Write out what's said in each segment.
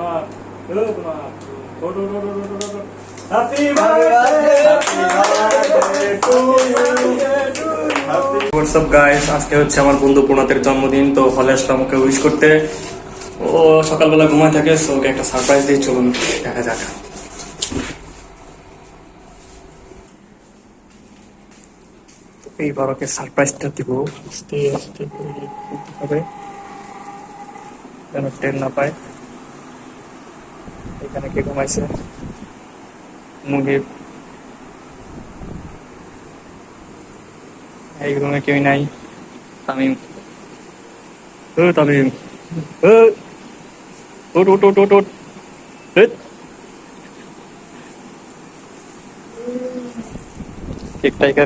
Happy birthday! Happy birthday to you! WhatsApp guys আজকে হচ্ছে আমার বন্ধু প্রণাতের জন্মদিন তো হলে আসলাম ওকে উইশ করতে ও সকালবেলা ঘুমায় থাকে সো ওকে একটা সারপ্রাইজ দিয়ে চলুন দেখা যাক এইবার ওকে সারপ্রাইজটা দিব আস্তে আস্তে করে হবে যেন টেন না পায় এখানে কে ঘুমাইছে? মুগিব। এই রুমে কেউ নাই। তামিম। ও তামিম। ও।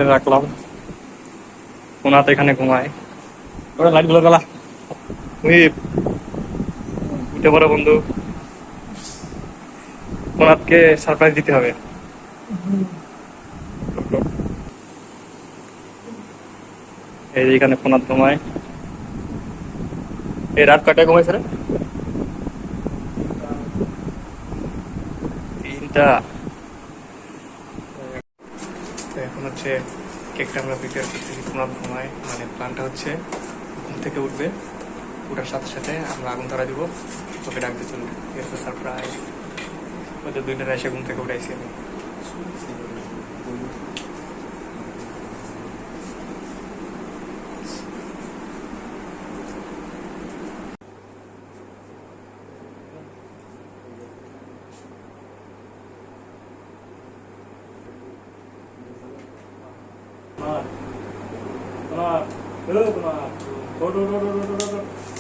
রাখলাম। ওনাতে এখানে ঘুমায়। ওরা লাইটগুলো উঠে বন্ধু। ওনাতকে সারপ্রাইজ দিতে হবে। এই এখানে ফোনাত ঘুমায় এই রাত কয়টায় ঘুমাইছে রে? তিনটা। এখন হচ্ছে কেকটা আমরা প্রিপেয়ার করতেছি ফোনাত ঘুমায় মানে প্ল্যানটা হচ্ছে ঘুম থেকে উঠবে। উঠার সাথে সাথে আমরা আগুন ধরা দিব। তোকে ডাকতে চলবে। সারপ্রাইজ ওদের দুইটা এসে ঘুম থেকে উঠাইছি আমি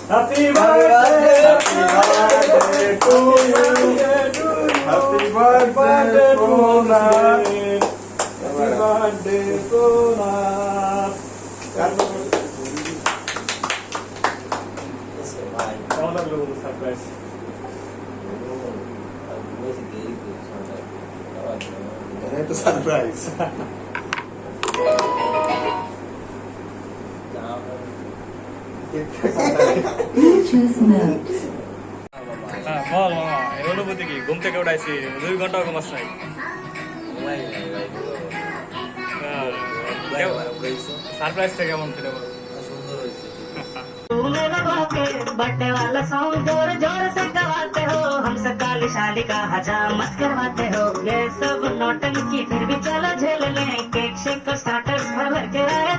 Happy birthday, happy birthday to you. Happy birthday, Puna. Happy birthday, Puna. কেমন লাগলো বলো সারপ্রাইজ এটা সারপ্রাইজ Bluetooth mode. হ্যাঁ বল মামা এই অনুভূতি কি ঘুম থেকে উঠাইছি দুই ঘন্টা ঘুমাস নাই সারপ্রাইজটা কেমন ছিল বলো मेरा बाके बर्थडे वाला सॉन्ग जोर जोर से गवाते हो हमसे काली शाली का हजाम मत करवाते हो ये सब नौटंकी फिर भी चलो झेल ले केक शेक और स्टार्टर्स भर भर के आए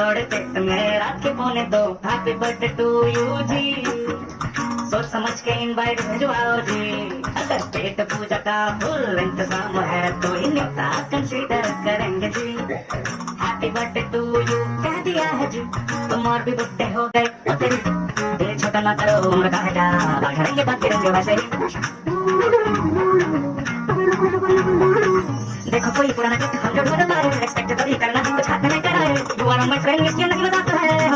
चूहे ना दौड़े रात के पौने दो। हैप्पी बर्थडे टू यू जी सोच समझ के इनवाइट भिजवाओ जी अगर पेट पूजा का फुल इंतज़ाम है तो ही न्योता कंसीडर करेंगे जी हैप्पी बर्थडे टू यू कह दिया है जी तुम और भी बुढ़े हो गए दिल छोटा ना करो, उम्र का है जा करेंगे बाकी रहेंगे वैसे ही। देखो, कोई पुराना हम जो ढूंढ पाए एक्सपेक्ट कभी करना कुछ हाथ में नहीं कराए यू आर माय फ्रेंड इसलिए नहीं मजाक है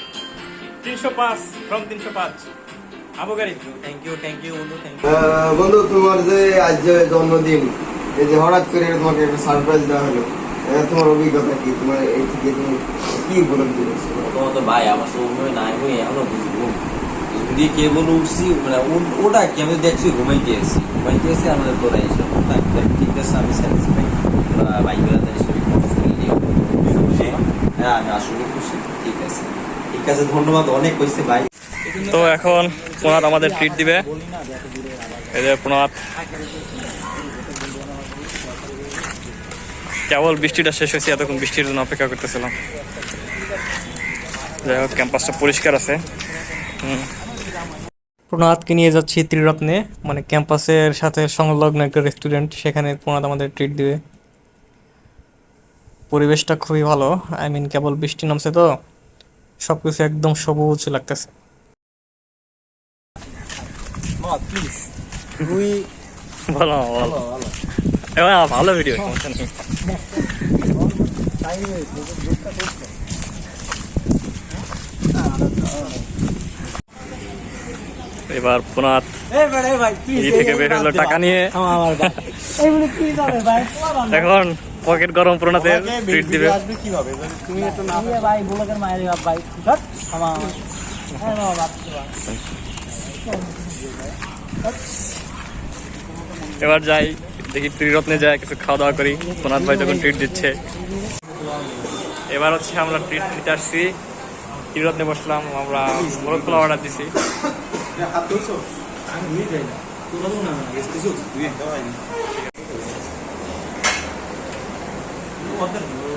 U বন্ধু তোমার যে আজ যে জন্মদিন এই যে হঠাৎ করে তোমাকে একটা সারপ্রাইজ দেওয়া হলো তোমার অভিজ্ঞতা কি? তোমার এই থেকে তুমি কি উপলব্ধি করছ? প্রথমত ভাই আমার তো নাই মুই এখনও বুঝব। বুঝব দিয়ে কেবল উঠছি মানে ও- ওটা কি? আমি দেখছি ঘুমাইতে আছি ঘুমাইতে আছি আমাদের তোরা এসে ঠিক আছে আমি স্যাটিসফাই বাইক বেড়াতে হিসেবে হ্যাঁ আমি আসলে খুশি ঠিক আছে। ঠিক আছে ধন্যবাদ অনেক হয়েছে ভাই তো এখন প্রণাত আমাদের ট্রিট দিবে। এই যে প্রণাত। কেবল বৃষ্টিটা শেষ হয়েছে এতক্ষণ বৃষ্টির জন্য অপেক্ষা করতেছিলাম। যাই হোক ক্যাম্পাসটা পরিষ্কার আছে। হুম। প্রণাতকে নিয়ে যাচ্ছি ত্রিরত্নে মানে ক্যাম্পাসের সাথে সংলগ্ন একটা রেস্টুরেন্ট সেখানে প্রণাত আমাদের ট্রিট দিবে। পরিবেশটা খুবই ভালো আই মিন কেবল বৃষ্টি নামছে তো। সব কিছু একদম সবুজ লাগতেছে। ভালো ভালো। এবার ভালো। ভিডিও সমস্যা নেই। এবার পুনাত থেকে বের হলো টাকা নিয়ে। এখন পকেট গরম পুনাতের ট্রিট দিবে। এবার যাই দেখি ত্রিরত্নে যাই কিছু খাওয়া দাওয়া করি। পুনাত ভাই তখন ট্রিট দিচ্ছে। এবার হচ্ছে আমরা ট্রিট নিতে আসছি। ত্রিরত্নে বসলাম আমরা মোরগ পোলাও অর্ডার দিছি। quanto é